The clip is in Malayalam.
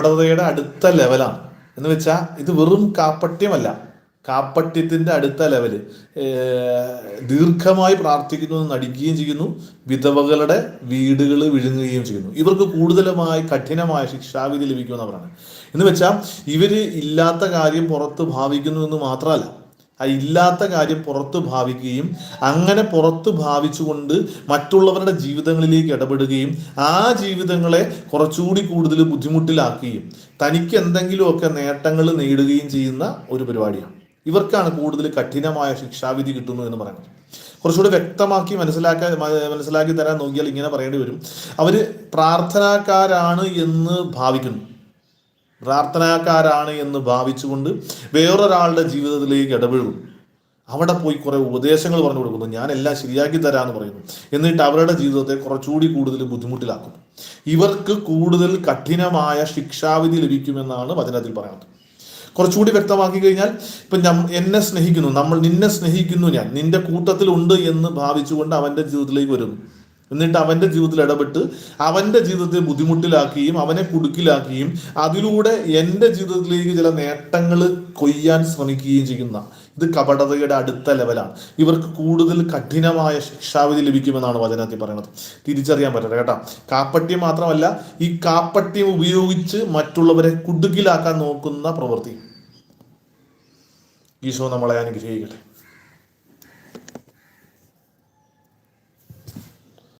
കപടതയുടെ അടുത്ത ലെവലാണ് എന്ന് വെച്ചാൽ ഇത് വെറും കാപ്പട്യമല്ല. കാപ്പട്യത്തിന്റെ അടുത്ത ലെവൽ ദീർഘമായി പ്രാർത്ഥിക്കുന്നു നടിക്കുകയും ചെയ്യുന്നു. വിധവകളുടെ വീടുകൾ വിഴുങ്ങുകയും ചെയ്യുന്നു. ഇവർക്ക് കൂടുതലുമായി കഠിനമായ ശിക്ഷാവിധി ലഭിക്കുമെന്നവരാണ് എന്ന് വെച്ചാൽ ഇവർ ഇല്ലാത്ത കാര്യം പുറത്ത് ഭാവിക്കുന്നു എന്ന് മാത്രമല്ല. ഇല്ലാത്ത കാര്യം പുറത്ത് ഭാവിക്കുകയും അങ്ങനെ പുറത്ത് ഭാവിച്ചുകൊണ്ട് മറ്റുള്ളവരുടെ ജീവിതങ്ങളിലേക്ക് ഇടപെടുകയും ആ ജീവിതങ്ങളെ കുറച്ചുകൂടി കൂടുതൽ ബുദ്ധിമുട്ടിലാക്കുകയും തനിക്ക് എന്തെങ്കിലുമൊക്കെ നേട്ടങ്ങൾ നേടുകയും ചെയ്യുന്ന ഒരു പരിപാടിയാണ്. ഇവർക്കാണ് കൂടുതൽ കഠിനമായ ശിക്ഷാവിധി കിട്ടുന്നു എന്ന് പറയുന്നത്. കുറച്ചുകൂടി വ്യക്തമാക്കി മനസ്സിലാക്കാൻ മനസ്സിലാക്കി തരാൻ നോക്കിയാൽ ഇങ്ങനെ പറയേണ്ടി വരും. അവർ പ്രാർത്ഥനാക്കാരാണ് എന്ന് ഭാവിക്കുന്നു. പ്രാർത്ഥനാക്കാരാണ് എന്ന് ഭാവിച്ചുകൊണ്ട് വേറൊരാളുടെ ജീവിതത്തിലേക്ക് ഇടപെടും അവിടെ പോയി കുറെ ഉപദേശങ്ങൾ പറഞ്ഞു കൊടുക്കുന്നു. ഞാൻ എല്ലാം ശരിയാക്കി തരാമെന്ന് പറയുന്നു. എന്നിട്ട് അവരുടെ ജീവിതത്തെ കുറച്ചുകൂടി കൂടുതൽ ബുദ്ധിമുട്ടിലാക്കും. ഇവർക്ക് കൂടുതൽ കഠിനമായ ശിക്ഷാവിധി ലഭിക്കുമെന്നാണ് വചനത്തിൽ പറയുന്നത്. കുറച്ചുകൂടി വ്യക്തമാക്കി കഴിഞ്ഞാൽ ഇപ്പൊ എന്നെ സ്നേഹിക്കുന്നു. നമ്മൾ നിന്നെ സ്നേഹിക്കുന്നു ഞാൻ. നിന്റെ കൂട്ടത്തിൽ ഉണ്ട് എന്ന് ഭാവിച്ചുകൊണ്ട് അവന്റെ ജീവിതത്തിലേക്ക് വരുന്നു. എന്നിട്ട് അവന്റെ ജീവിതത്തിൽ ഇടപെട്ട് അവന്റെ ജീവിതത്തെ ബുദ്ധിമുട്ടിലാക്കുകയും അവനെ കുടുക്കിലാക്കുകയും അതിലൂടെ എന്റെ ജീവിതത്തിലേക്ക് ചില നേട്ടങ്ങൾ കൊയ്യാൻ ശ്രമിക്കുകയും ചെയ്യുന്ന ഇത് കപടതയുടെ അടുത്ത ലെവലാണ്. ഇവർക്ക് കൂടുതൽ കഠിനമായ ശിക്ഷാവിധി ലഭിക്കുമെന്നാണ് വചനത്തിൽ പറയുന്നത്. തിരിച്ചറിയാൻ പറ്റില്ല കേട്ടോ. കാപ്പട്യം മാത്രമല്ല ഈ കാപ്പട്യം ഉപയോഗിച്ച് മറ്റുള്ളവരെ കുടുക്കിലാക്കാൻ നോക്കുന്ന പ്രവൃത്തി. ഈശോ നമ്മളെ അനുഗ്രഹിക്കട്ടെ.